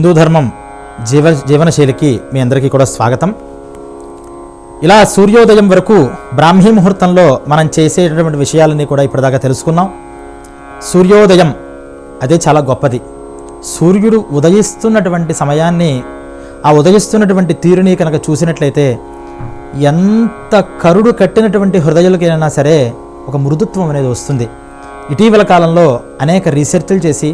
హిందూ ధర్మం జీవ జీవనశైలికి మీ అందరికీ కూడా స్వాగతం. ఇలా సూర్యోదయం వరకు బ్రాహ్మీ ముహూర్తంలో మనం చేసేటటువంటి విషయాలన్నీ కూడా ఇప్పటిదాకా తెలుసుకున్నాం. సూర్యోదయం అదే చాలా గొప్పది. సూర్యుడు ఉదయిస్తున్నటువంటి సమయాన్ని ఆ ఉదయిస్తున్నటువంటి తీరుని కనుక చూసినట్లయితే ఎంత కరుడు కట్టినటువంటి హృదయాలకైనా సరే ఒక మృదుత్వం అనేది వస్తుంది. ఇటీవల కాలంలో అనేక రీసెర్చ్లు చేసి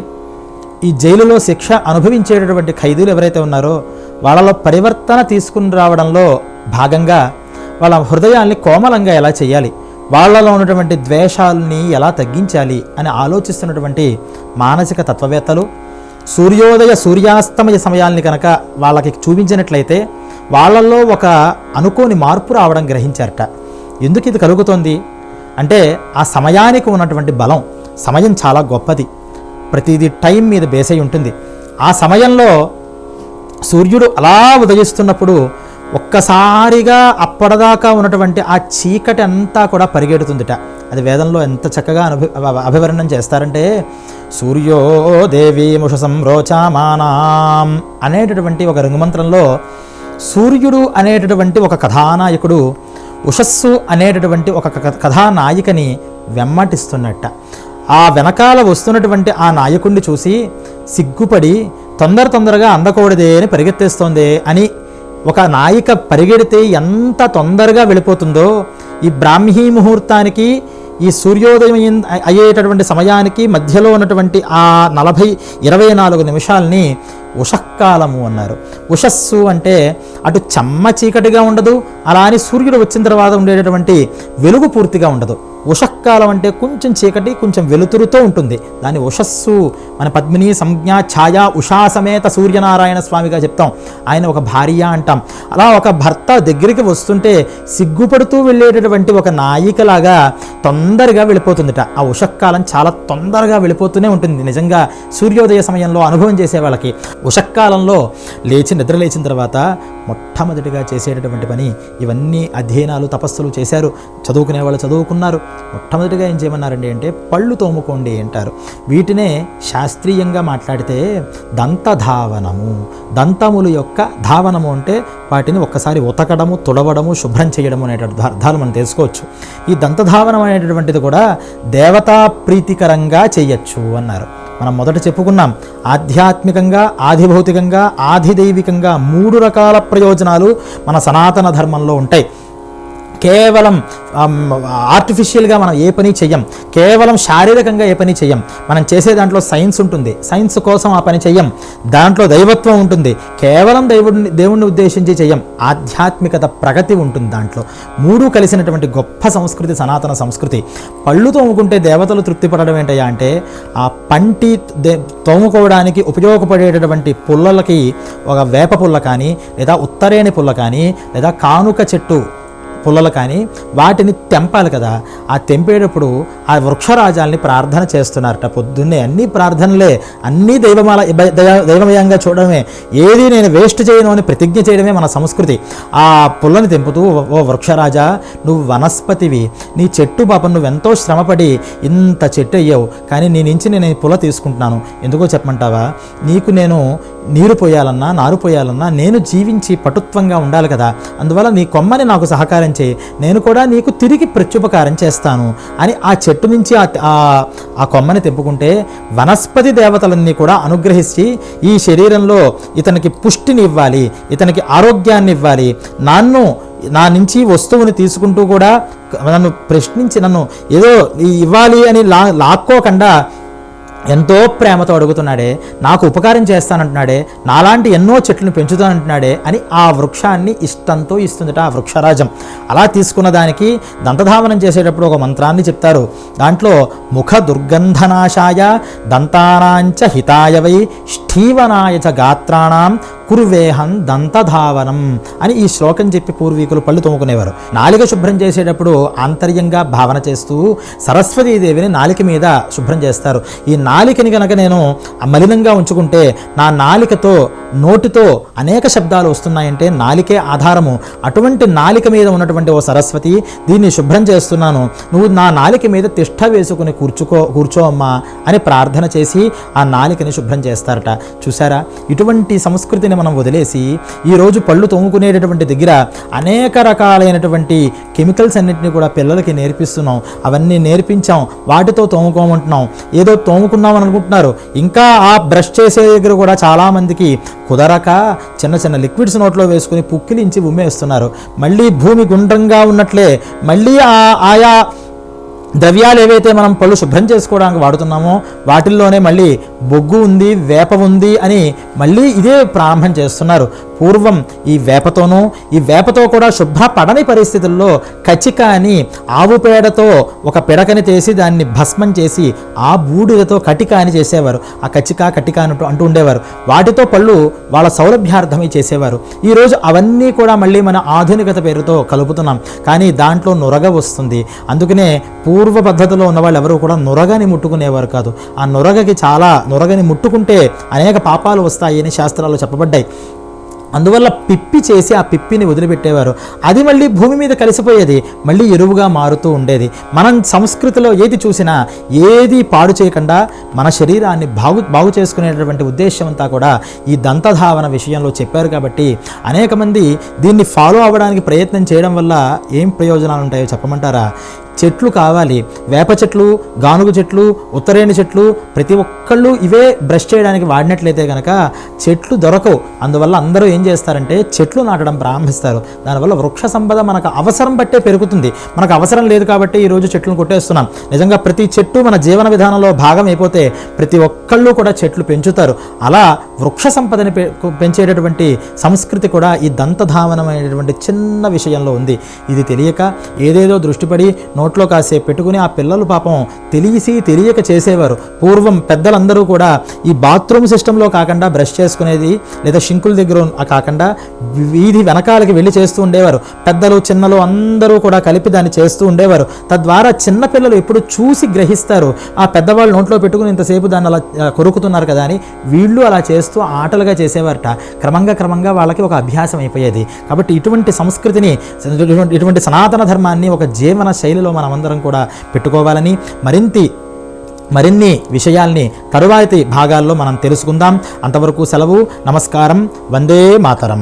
ఈ జైలులో శిక్ష అనుభవించేటటువంటి ఖైదీలు ఎవరైతే ఉన్నారో వాళ్ళలో పరివర్తన తీసుకుని రావడంలో భాగంగా వాళ్ళ హృదయాల్ని కోమలంగా ఎలా చేయాలి వాళ్ళలో ఉన్నటువంటి ద్వేషాలని ఎలా తగ్గించాలి అని ఆలోచిస్తున్నటువంటి మానసిక తత్వవేత్తలు సూర్యోదయ సూర్యాస్తమయ సమయాల్ని కనుక వాళ్ళకి చూపించినట్లయితే వాళ్ళల్లో ఒక అనుకోని మార్పు రావడం గ్రహించారట. ఎందుకు ఇది కలుగుతోంది? అంటే ఆ సమయానికి ఉన్నటువంటి బలం సమయం చాలా గొప్పది. ప్రతిదీ టైం మీద బేస్ అయి ఉంటుంది. ఆ సమయంలో సూర్యుడు అలా ఉదయిస్తున్నప్పుడు ఒక్కసారిగా అప్పటిదాకా ఉన్నటువంటి ఆ చీకటి అంతా కూడా పరిగెడుతుందిట. అది వేదంలో ఎంత చక్కగా అనుభి అభ- అభివర్ణనం చేస్తారంటే సూర్యో దేవి ముష సంరోచామానాం అనేటటువంటి ఒక రంగుమంత్రంలో సూర్యుడు అనేటటువంటి ఒక కథానాయకుడు ఉషస్సు అనేటటువంటి ఒక కథానాయికని వెమ్మటిస్తున్నట్ట ఆ వెనకాల వస్తున్నటువంటి ఆ నాయకుణ్ణి చూసి సిగ్గుపడి తొందర తొందరగా అందకూడదే అని పరిగెత్తేస్తోంది అని ఒక నాయిక పరిగెడితే ఎంత తొందరగా వెళ్ళిపోతుందో ఈ బ్రాహ్మీ ముహూర్తానికి ఈ సూర్యోదయం అయ్యేటటువంటి సమయానికి మధ్యలో ఉన్నటువంటి ఆ నలభై ఇరవై నాలుగు నిమిషాలని ఉషకాలము అన్నారు. ఉషస్సు అంటే అటు చెమ్మ చీకటిగా ఉండదు అలా అని సూర్యుడు వచ్చిన తర్వాత ఉండేటటువంటి వెలుగు పూర్తిగా ఉండదు. ఉషకాలం అంటే కొంచెం చీకటి కొంచెం వెలుతురుతో ఉంటుంది. దాని ఉషస్సు మన పద్మిని సంజ్ఞ ఛాయ ఉషా సమేత సూర్యనారాయణ స్వామిగా చెప్తాం. ఆయన ఒక భార్య అంటాం. అలా ఒక భర్త దగ్గరికి వస్తుంటే సిగ్గుపడుతూ వెళ్ళేటటువంటి ఒక నాయికలాగా తొందరగా వెళ్ళిపోతుందిట. ఆ ఉషకాలం చాలా తొందరగా వెళ్ళిపోతూనే ఉంటుంది. నిజంగా సూర్యోదయ సమయంలో అనుభవం చేసే వాళ్ళకి ఉషకాలంలో లేచి నిద్ర లేచిన తర్వాత మొట్టమొదటిగా చేసేటటువంటి పని ఇవన్నీ అధ్యయనాలు తపస్సులు చేశారు. చదువుకునే వాళ్ళు చదువుకున్నారు. మొట్టమొదటిగా ఏం చేయమన్నారండి అంటే పళ్ళు తోముకోండి అంటారు. వీటినే శాస్త్రీయంగా మాట్లాడితే దంతధావనము. దంతములు యొక్క ధావనము అంటే వాటిని ఒక్కసారి ఉతకడము తుడవడము శుభ్రం చేయడము అనేటువంటి అర్థాలు మనం తెలుసుకోవచ్చు. ఈ దంతధావనం అనేటటువంటిది కూడా దేవతా ప్రీతికరంగా చేయొచ్చు అన్నారు. మనం మొదట చెప్పుకున్నాం ఆధ్యాత్మికంగా ఆధిభౌతికంగా ఆధిదైవికంగా మూడు రకాల ప్రయోజనాలు మన సనాతన ధర్మంలో ఉంటాయి. కేవలం ఆర్టిఫిషియల్గా మనం ఏ పని చెయ్యం కేవలం శారీరకంగా ఏ పని చెయ్యం మనం చేసే దాంట్లో సైన్స్ ఉంటుంది. సైన్స్ కోసం ఆ పని చెయ్యం దాంట్లో దైవత్వం ఉంటుంది. కేవలం దేవుడిని దేవుణ్ణి ఉద్దేశించి చెయ్యం ఆధ్యాత్మికత ప్రగతి ఉంటుంది దాంట్లో. మూడు కలిసినటువంటి గొప్ప సంస్కృతి సనాతన సంస్కృతి. పళ్ళు తోముకుంటే దేవతలు తృప్తిపడడం ఏంటయ్యా అంటే ఆ పంటి దే- తోముకోవడానికి ఉపయోగపడేటటువంటి పుల్లలకి ఒక వేప పుల్ల కానీ లేదా ఉత్తరేణి పుల్ల కానీ లేదా కానుక చెట్టు పుల్లలు కానీ వాటిని తెంపాలి కదా. ఆ తెంపేటప్పుడు ఆ వృక్షరాజాల్ని ప్రార్థన చేస్తున్నారట. పొద్దున్నే అన్ని ప్రార్థనలే అన్నీ దైవమాల దైవమయంగా చూడడమే. ఏది నేను వేస్ట్ చేయను అని ప్రతిజ్ఞ చేయడమే మన సంస్కృతి. ఆ పుల్లని తెంపుతూ "ఓ- వృక్షరాజా నువ్వు వనస్పతివి. నీ చెట్టు పాపం నువ్వెంతో శ్రమపడి ఇంత చెట్టు అయ్యావు. కానీ నీ నుంచి నేను ఈ పుల్ల తీసుకుంటున్నాను. ఎందుకో చెప్పమంటావా? నీకు నేను నీరు పోయాలన్నా నారు పోయాలన్నా నేను జీవించి పటుత్వంగా ఉండాలి కదా. అందువల్ల నీ కొమ్మని నాకు సహకారం చేయి. నేను కూడా నీకు తిరిగి ప్రత్యుపకారం చేస్తాను అని ఆ చెట్టు నుంచి ఆ ఆ- కొమ్మని తెంపుకుంటే వనస్పతి దేవతలన్నీ కూడా అనుగ్రహించి ఈ శరీరంలో ఇతనికి పుష్టిని ఇవ్వాలి ఇతనికి ఆరోగ్యాన్ని ఇవ్వాలి. నన్ను నా నుంచి వస్తువుని తీసుకుంటూ కూడా నన్ను ప్రశ్నించి నన్ను ఏదో ఇవ్వాలి అని లా లాక్కోకుండా ఎంతో ప్రేమతో అడుగుతున్నాడే నాకు ఉపకారం చేస్తానంటున్నాడే నాలాంటి ఎన్నో చెట్లను పెంచుతానంటున్నాడే అని ఆ వృక్షాన్ని ఇష్టంతో ఇస్తుందట ఆ వృక్షరాజం. అలా తీసుకున్న దానికి దంతధావనం చేసేటప్పుడు ఒక మంత్రాన్ని చెప్తారు. దాంట్లో ముఖ దుర్గంధనాశాయ దంతానాంచ హితాయ వై ష్ఠీవనాయ చ గాత్రాణం కురువేహం దంతధావనం అని ఈ శ్లోకం చెప్పి పూర్వీకులు పళ్ళు తోముకునేవారు. నాలిక శుభ్రం చేసేటప్పుడు ఆంతర్యంగా భావన చేస్తూ సరస్వతీదేవిని నాలిక మీద శుభ్రం చేస్తారు. ఈ నాలికని కనుక నేను మలినంగా ఉంచుకుంటే నా నాలికతో నోటితో అనేక శబ్దాలు వస్తున్నాయంటే నాలికే ఆధారము. అటువంటి నాలిక మీద ఉన్నటువంటి ఓ సరస్వతి దీన్ని శుభ్రం చేస్తున్నాను. నువ్వు నా నాలిక మీద తిష్ట వేసుకుని కూర్చుకో కూర్చో అమ్మా అని ప్రార్థన చేసి ఆ నాలికని శుభ్రం చేస్తారట. చూసారా ఇటువంటి సంస్కృతిని మనం వదిలేసి ఈరోజు పళ్ళు తోముకునేటటువంటి దగ్గర అనేక రకాలైనటువంటి కెమికల్స్ అన్నింటినీ కూడా పిల్లలకి నేర్పిస్తున్నాం. అవన్నీ నేర్పించాం. వాటితో తోముకోమంటున్నాం. ఏదో తోముకున్నాం అని అనుకుంటున్నారు. ఇంకా ఆ బ్రష్ చేసే దగ్గర కూడా చాలామందికి కుదరక చిన్న చిన్న లిక్విడ్స్ నోట్లో వేసుకుని పుక్కిలించి ఉమ్మేస్తున్నారు. మళ్ళీ భూమి గుండ్రంగా ఉన్నట్లే మళ్ళీ ఆ ఆయా ద్రవ్యాలు ఏవైతే మనం పళ్ళు శుభ్రం చేసుకోవడానికి వాడుతున్నామో వాటిల్లోనే మళ్ళీ బొగ్గు ఉంది వేప ఉంది అని మళ్ళీ ఇదే ప్రారంభం చేస్తున్నారు. పూర్వం ఈ వేపతోనూ ఈ వేపతో కూడా శుభ్ర పడని పరిస్థితుల్లో కచిక అని ఆవు పేడతో ఒక పిడకని చేసి దాన్ని భస్మం చేసి ఆ బూడిదతో కటిక అని చేసేవారు. ఆ కచిక కటిక అంటూ అంటూ ఉండేవారు. వాటితో పళ్ళు వాళ్ళ సౌలభ్యార్థమై చేసేవారు. ఈరోజు అవన్నీ కూడా మళ్ళీ మన ఆధునికత పేరుతో కలుపుతున్నాం. కానీ దాంట్లో నొరగ వస్తుంది. అందుకనే పూర్వ పద్ధతిలో ఉన్న వాళ్ళు ఎవరు కూడా నొరగని ముట్టుకునేవారు కాదు. ఆ నొరగకి చాలా నొరగని ముట్టుకుంటే అనేక పాపాలు వస్తాయి అని శాస్త్రాలు చెప్పబడ్డాయి. అందువల్ల పిప్పి చేసి ఆ పిప్పిని వదిలిపెట్టేవారు. అది మళ్ళీ భూమి మీద కలిసిపోయేది మళ్ళీ ఎరువుగా మారుతూ ఉండేది. మనం సంస్కృతిలో ఏది చూసినా ఏది పాడు చేయకుండా మన శరీరాన్ని బాగు బాగు చేసుకునేటటువంటి ఉద్దేశం అంతా కూడా ఈ దంతధావన విషయంలో చెప్పారు కాబట్టి అనేక మంది దీన్ని ఫాలో అవ్వడానికి ప్రయత్నం చేయడం వల్ల ఏం ప్రయోజనాలు ఉంటాయో చెప్పమంటారా? చెట్లు కావాలి. వేప చెట్లు గానుగు చెట్లు ఉత్తరేణి చెట్లు ప్రతి ఒక్కళ్ళు ఇవే బ్రష్ చేయడానికి వాడినట్లయితే కనుక చెట్లు దొరకవు. అందువల్ల అందరూ ఏం చేస్తారంటే చెట్లు నాటడం ప్రారంభిస్తారు. దానివల్ల వృక్ష సంపద మనకు అవసరం బట్టే పెరుగుతుంది. మనకు అవసరం లేదు కాబట్టి ఈరోజు చెట్లను కొట్టేస్తున్నాం. నిజంగా ప్రతి చెట్టు మన జీవన విధానంలో భాగం అయిపోతే ప్రతి ఒక్కళ్ళు కూడా చెట్లు పెంచుతారు. అలా వృక్ష సంపదని పె- పెంచేటటువంటి సంస్కృతి కూడా ఈ దంతధావనమైనటువంటి చిన్న విషయంలో ఉంది. ఇది తెలియక ఏదేదో దృష్టిపడి నోట్లో కాసేపు పెట్టుకుని ఆ పిల్లలు పాపం తెలిసి తెలియక చేసేవారు. పూర్వం పెద్దలందరూ కూడా ఈ బాత్రూమ్ సిస్టంలో కాకుండా బ్రష్ చేసుకునేది లేదా షింకుల దగ్గర కాకుండా వీధి వెనకాలకి వెళ్ళి చేస్తూ ఉండేవారు. పెద్దలు చిన్నలు అందరూ కూడా కలిపి దాన్ని చేస్తూ ఉండేవారు. తద్వారా చిన్న పిల్లలు ఎప్పుడు చూసి గ్రహిస్తారు ఆ పెద్దవాళ్ళు నోట్లో పెట్టుకుని ఇంతసేపు దాన్ని అలా కొరుకుతున్నారు కదా అని వీళ్ళు అలా చేస్తూ ఆటలుగా చేసేవారట. క్రమంగా క్రమంగా వాళ్ళకి ఒక అభ్యాసం అయిపోయేది. కాబట్టి ఇటువంటి సంస్కృతిని ఇటువంటి సనాతన ధర్మాన్ని ఒక జీవన శైలిలో మనమందరం కూడా పెట్టుకోవాలని మరింతి మరిన్ని విషయాల్ని తరువాతి భాగాల్లో మనం తెలుసుకుందాం. అంతవరకు సెలవు నమస్కారం వందే మాతరం.